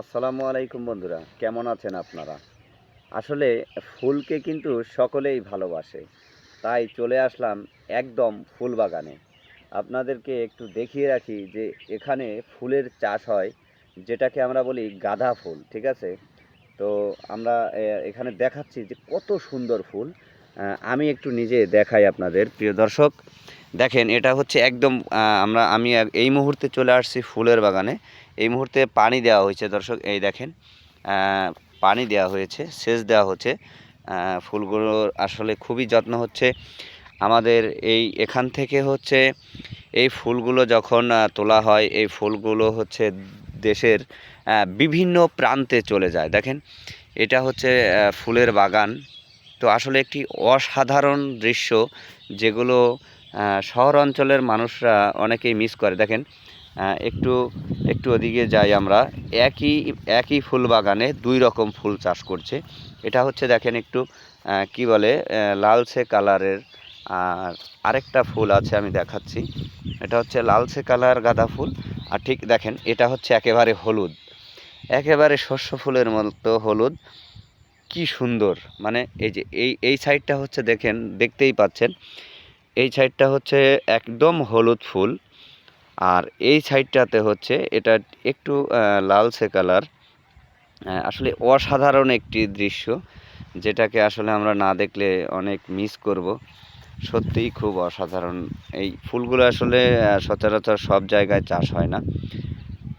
আসসালামু আলাইকুম বন্ধুরা, কেমন আছেন আপনারা? আসলে ফুলকে কিন্তু সকলেই ভালোবাসে, তাই চলে আসলাম একদম ফুল বাগানে। আপনাদেরকে একটু দেখিয়ে রাখি যে এখানে ফুলের চাষ হয়, যেটাকে আমরা বলি গাঁদা ফুল, ঠিক আছে? তো আমরা এখানে দেখাচ্ছি যে কত সুন্দর ফুল। আমি একটু নিজে দেখাই আপনাদের, প্রিয় দর্শক। দেখেন, এটা হচ্ছে একদম আমরা, আমি এই মুহূর্তে চলে আসছি ফুলের বাগানে। এই মুহূর্তে পানি দেওয়া হয়েছে, দর্শক, এই দেখেন পানি দেওয়া হয়েছে, সেচ দেওয়া হচ্ছে। ফুলগুলোর আসলে খুবই যত্ন হচ্ছে। আমাদের এই, এখান থেকে হচ্ছে, এই ফুলগুলো যখন তোলা হয়, এই ফুলগুলো হচ্ছে দেশের বিভিন্ন প্রান্তে চলে যায়। দেখেন, এটা হচ্ছে ফুলের বাগান। তো আসলে একটি অসাধারণ দৃশ্য যেগুলো শহর অঞ্চলের মানুষরা অনেকেই মিস করে। দেখেন একটু একটু ওদিকে যাই আমরা। একই একই ফুল বাগানে দুই রকম ফুল চাষ করছে। এটা হচ্ছে দেখেন একটু কি বলে লালচে কালারের আর আরেকটা ফুল আছে আমি দেখাচ্ছি। এটা হচ্ছে লালচে কালার গাঁদা ফুল। আর ঠিক দেখেন, এটা হচ্ছে একেবারে হলুদ। একেবারে শস্য ফুলের মতো হলুদ। কি সুন্দর। মানে এই যে এই এই সাইডটা হচ্ছে দেখেন, দেখতেই পাচ্ছেন। এই সাইডটা হচ্ছে একদম হলুদ ফুল। আর এই সাইডটাতে হচ্ছে, এটা একটু লালচে কালার আসলে অসাধারণ একটি দৃশ্য, যেটাকে আসলে আমরা না দেখলে অনেক মিস করব। সত্যিই খুব অসাধারণ। এই ফুলগুলো আসলে সচরাচর সব জায়গায় চাষ হয় না।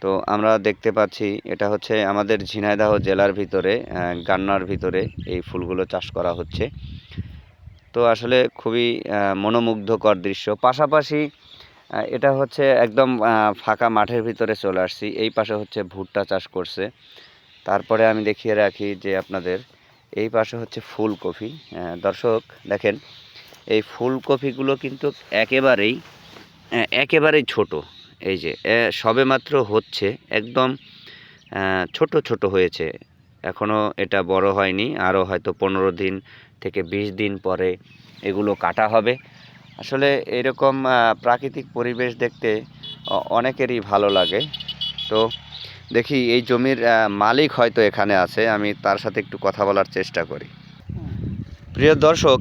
তো আমরা দেখতে পাচ্ছি এটা হচ্ছে আমাদের ঝিনাইদহ জেলার ভিতরে গান্নার ভিতরে এই ফুলগুলো চাষ করা হচ্ছে। তো আসলে খুবই মনোমুগ্ধকর দৃশ্য। পাশাপাশি এটা হচ্ছে একদম ফাঁকা মাঠের ভিতরে চলে আসছি। এই পাশে হচ্ছে ভুট্টা চাষ করছে। তারপরে আমি দেখিয়ে রাখি যে আপনাদের, এই পাশে হচ্ছে ফুলকপি। দর্শক, দেখেন, এই ফুলকপিগুলো কিন্তু একেবারেই একেবারেই ছোট। এই যে আহ, সবেমাত্র হচ্ছে একদম ছোট ছোট হয়েছে। এখনও এটা বড় হয়নি আরও হয়তো পনেরো দিন থেকে বিশ দিন পরে এগুলো কাটা হবে। আসলে এরকম প্রাকৃতিক পরিবেশ দেখতে অনেকেরই ভালো লাগে। তো দেখি এই জমির মালিক হয়তো এখানে আছে আমি তার সাথে একটু কথা বলার চেষ্টা করি। প্রিয় দর্শক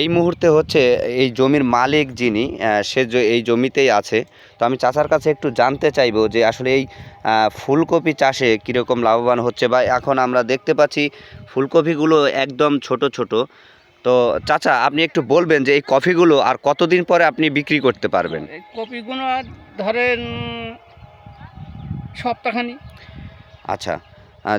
এই মুহূর্তে হচ্ছে এই জমির মালিক যিনি সে এই জমিতেই আছে। তো আমি চাচার কাছে একটু জানতে চাইব যে আসলে এই ফুলকপি চাষে কীরকম লাভবান হচ্ছে বা এখন আমরা দেখতে পাচ্ছি ফুলকপিগুলো একদম ছোট ছোট। তো চাচা আপনি একটু বলবেন যে এই কফিগুলো আর কতদিন পরে আপনি বিক্রি করতে পারবেন? এই কপিগুলো আর ধরেন সপ্তাহখানি। আচ্ছা।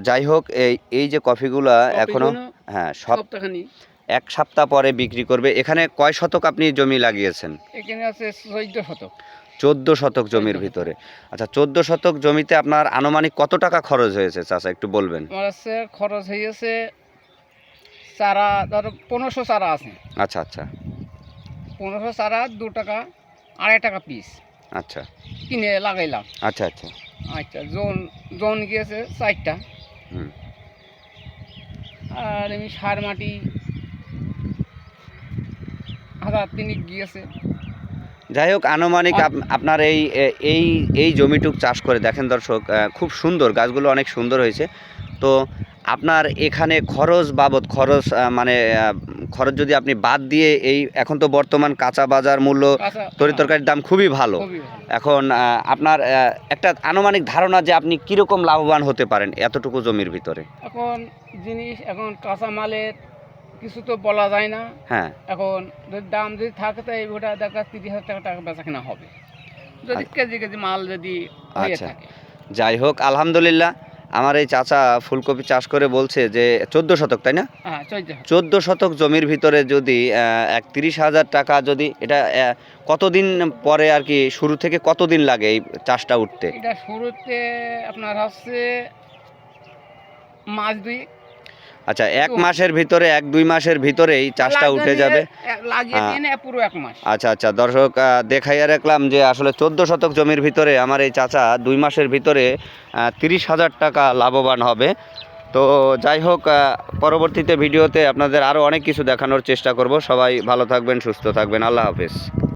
যাই হোক এই এই যে কফিগুলো এখনও কপিগুলো হ্যাঁ সপ্তাহখানি। এক সপ্তাহ পরে বিক্রি করবে। এখানে কয় শতক আপনি জমি লাগিয়েছেন? এখানে আছে চৈদ্দ শতক। চোদ্দ শতক জমির ভিতরে। আচ্ছা চোদ্দ শতক জমিতে আপনার আনুমানিক কত টাকা খরচ হয়েছে চাচা একটু বলবেন? আমার আছে খরচ হয়েছে চারা ধরো পনেরোশো চারা আছে। আচ্ছা আচ্ছা। পনেরোশো চারা দু টাকা আড়াই টাকা পিস। আচ্ছা। কিনে লাগাইলাম। আচ্ছা আচ্ছা। আচ্ছা জোন জোন গিয়েছে চারটা। হুম। আর এমনি সার মাটি হাজার তিনিক গিয়েছে। যাই হোক আনুমানিক আপ- আপনার এই এই এই জমিটুক চাষ করে দেখেন দর্শক খুব সুন্দর গাছগুলো অনেক সুন্দর হয়েছে। তো আপনার এখানে খরচ বাবদ খরচ মানে খরচ যদি আপনি বাদ দিয়ে এই এখন তো বর্তমান কাঁচা বাজার মূল্য কাঁচা তরি তরকারির দাম খুবই ভালো। এখন আপনার একটা আনুমানিক ধারণা যে আপনি কীরকম লাভবান হতে পারেন এতটুকু জমির ভিতরে। এখন জিনিস এখন কাঁচা মালের কিছু তো বলা যায় না। হ্যাঁ। এখন যদি দাম যদি থাকে তো এই গোটা দেখা তিরিশ হাজার টাকা টাকা বেচা কেনা হবে। যদি আচ্ছা। কেজি কেজি মাল যদি আচ্ছা। যাই হোক আলহামদুলিল্লাহ আমার এই চাচা ফুলকপি চাষ করে বলছে যে চোদ্দ শতক তাই না? হ্যাঁ চোদ্দ শতক। জমির ভিতরে যদি এক তিরিশ হাজার টাকা যদি এটা কতদিন পরে আর কি শুরু থেকে কতদিন লাগে এই চাষটা উঠতে? এটা শুরুতে আপনার হচ্ছে মাস দুই আচ্ছা এক মাসের ভিতরে এক দুই মাসের ভিতরেই চাষটা উঠে যাবে? হ্যাঁ। আচ্ছা আচ্ছা দর্শক দেখাইয়া রাখলাম যে আসলে চোদ্দ শতক জমির ভিতরে আমার এই চাচা দুই মাসের ভিতরে তিরিশ হাজার টাকা লাভবান হবে। তো যাই হোক পরবর্তীতে ভিডিওতে আপনাদের আরও অনেক কিছু দেখানোর চেষ্টা করব। সবাই ভালো থাকবেন সুস্থ থাকবেন। আল্লাহ হাফেজ।